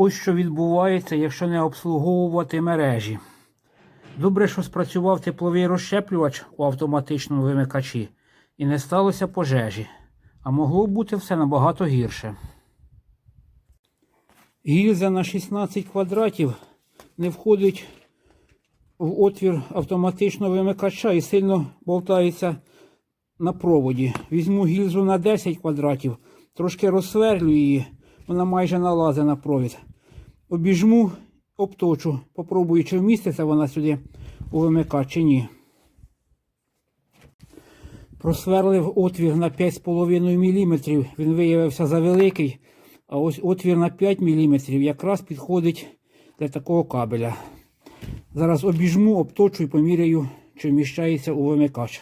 Ось що відбувається, якщо не обслуговувати мережі. Добре, що спрацював тепловий розщеплювач у автоматичному вимикачі і не сталося пожежі, а могло бути все набагато гірше. Гільза на 16 квадратів не входить в отвір автоматичного вимикача і сильно болтається на проводі. Візьму гільзу на 10 квадратів, трошки розсверлю її, вона майже налазить на провід. Обіжму, обточу, попробую, чи вміститься вона сюди у вимикач чи ні. Просверлив отвір на 5,5 мм, він виявився завеликий, а ось отвір на 5 мм якраз підходить для такого кабеля. Зараз обіжму, обточу і поміряю, чи вміщається у вимикач.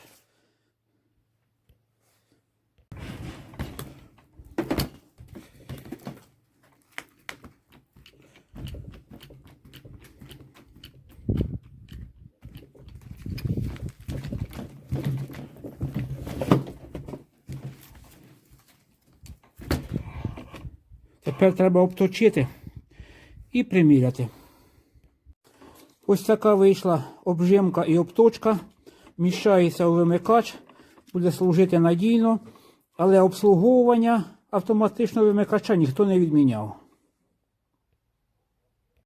Тепер треба обточити і приміряти. Ось така вийшла обжимка і обточка. Міщається у вимикач, буде служити надійно, але обслуговування автоматичного вимикача ніхто не відміняв.